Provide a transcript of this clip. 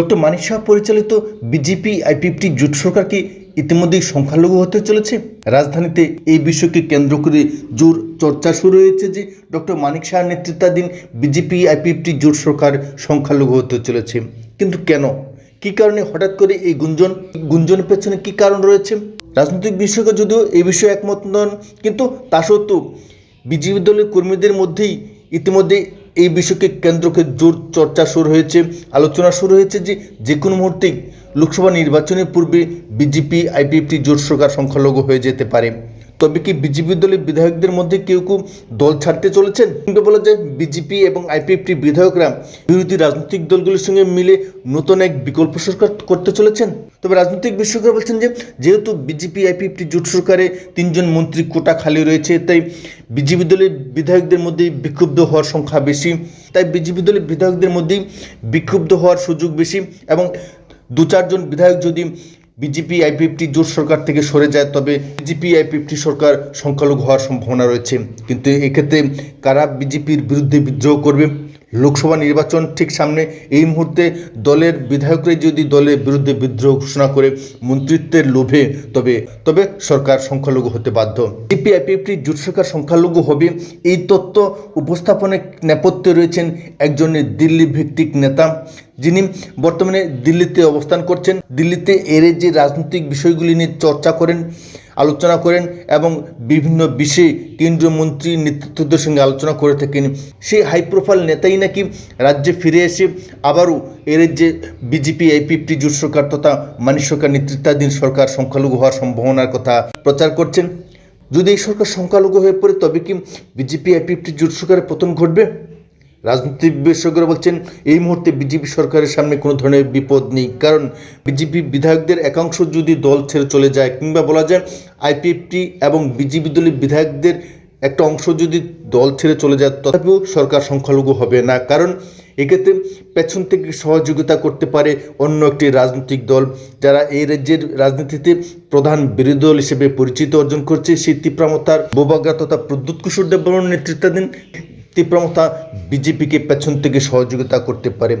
Doctor মানিক শাহ পরিচালিত BJP I IPFT জোট সরকার কি ইতিমধ্যেই সংখ্যালঘু হতে চলেছে। রাজধানীতে এই বিষয়কে কেন্দ্র করে জোর চর্চা শুরু হয়েছে যে ডক্টর মানিক শাহ নেতৃত্বাধীন বিজেপি আইপিএফটি জোট সরকার সংখ্যালঘু হতে চলেছে। কিন্তু কেন? কি কারণে হঠাৎ করে এই গুঞ্জন? গুঞ্জনের পেছনে কি কারণ রয়েছে? রাজনৈতিক বিশেষজ্ঞ যদিও এই বিষয়ে একমত নন, কিন্তু তা সত্ত্বেও বিজেপি দলের কর্মীদের মধ্যেই ইতিমধ্যে এই বিষয়কে কেন্দ্রকে জোর চর্চা শুরু হয়েছে, আলোচনা শুরু হয়েছে যে যে কোনো মুহূর্তেই লোকসভা নির্বাচনের পূর্বে বিজেপি, আইপিএফটি জোট সরকার সংখ্যালঘু হয়ে যেতে পারে। তবে কি বিজেপি দলের বিধায়কদের মধ্যে কেউ কেউ দল ছাড়তে চলেছেন? কিন্তু বলা যায় বিজেপি এবং আইপিএফটি বিধায়করা বিরোধী রাজনৈতিক দলগুলির সঙ্গে মিলে নতুন এক বিকল্প সরকার করতে চলেছেন? তবে রাজনৈতিক বিশেষজ্ঞরা বলছেন যে, যেহেতু বিজেপি আইপিএফটি জোট সরকারে তিনজন মন্ত্রী কোটা খালি রয়েছে, তাই বিজেপি দলের বিধায়কদের মধ্যে বিক্ষুব্ধ হওয়ার সংখ্যা বেশি। তাই বিজেপি দলের বিধায়কদের মধ্যেই বিক্ষুব্ধ হওয়ার সুযোগ বেশি এবং দু চারজন বিধায়ক যদি বিজেপি আইপিএফটি জোট সরকার থেকে সরে যায়, তবে বিজেপি আইপিএফটি সরকার সংখ্যালঘু হওয়ার সম্ভাবনা রয়েছে। কিন্তু এক্ষেত্রে কারা বিজেপির বিরুদ্ধে বিদ্রোহ করবে? লোকসভা নির্বাচন ঠিক সামনে, এই মুহূর্তে দলের বিধায়করাই যদি দলের বিরুদ্ধে বিদ্রোহ ঘোষণা করে, মন্ত্রিত্বের লোভে তবে তবে সরকার সংখ্যালঘু হতে বাধ্য। বিজেপি আইপিএফটি জোট সরকার সংখ্যালঘু হবে, এই তত্ত্ব উপস্থাপনের নেপথ্যে রয়েছেন একজনের দিল্লি ভিত্তিক নেতা। যিনি বর্তমানে দিল্লিতে অবস্থান করছেন, দিল্লিতে এর যে রাজনৈতিক বিষয়গুলি নিয়ে চর্চা করেন, আলোচনা করেন এবং বিভিন্ন বিষয়ে কেন্দ্রীয় মন্ত্রী নেতৃত্বদের সঙ্গে আলোচনা করে থাকেন। সেই হাই প্রোফাইল নেতাই নাকি রাজ্যে ফিরে এসে আবারও এর যে বিজেপি আইপিএফটি জোট সরকার তথা মানিক সরকার নেতৃত্বাধীন সরকার সংখ্যালঘু হওয়ার সম্ভাবনার কথা প্রচার করছেন। যদি এই সরকার সংখ্যালঘু হয়ে পড়ে, তবে কি বিজেপি আইপিএফটি জোট সরকারের পতন ঘটবে? রাজনৈতিক বিশেষজ্ঞরা বলছেন, এই মুহূর্তে বিজেপি সরকারের সামনে কোনো ধরনের বিপদ নেই। কারণ বিজেপি বিধায়কদের একাংশ যদি দল ছেড়ে চলে যায়, কিংবা বলা যায় আইপিএফটি এবং বিজেপি দলের বিধায়কদের একটা অংশ যদি দল ছেড়ে চলে যায়, তথাপিও সরকার সংখ্যালঘু হবে না। কারণ এক্ষেত্রে পেছন থেকে সহযোগিতা করতে পারে অন্য একটি রাজনৈতিক দল, যারা এই রাজ্যের রাজনীতিতে প্রধান বিরোধী দল হিসেবে পরিচিত অর্জন করছে। সেই তীব্রামতার বোবাগা তথা প্রদ্যুৎ কিশোর দেববর্মন নেতৃত্বাধীন তীব্রমতা বিজেপিকে পেছন থেকে সহযোগিতা করতে পারে।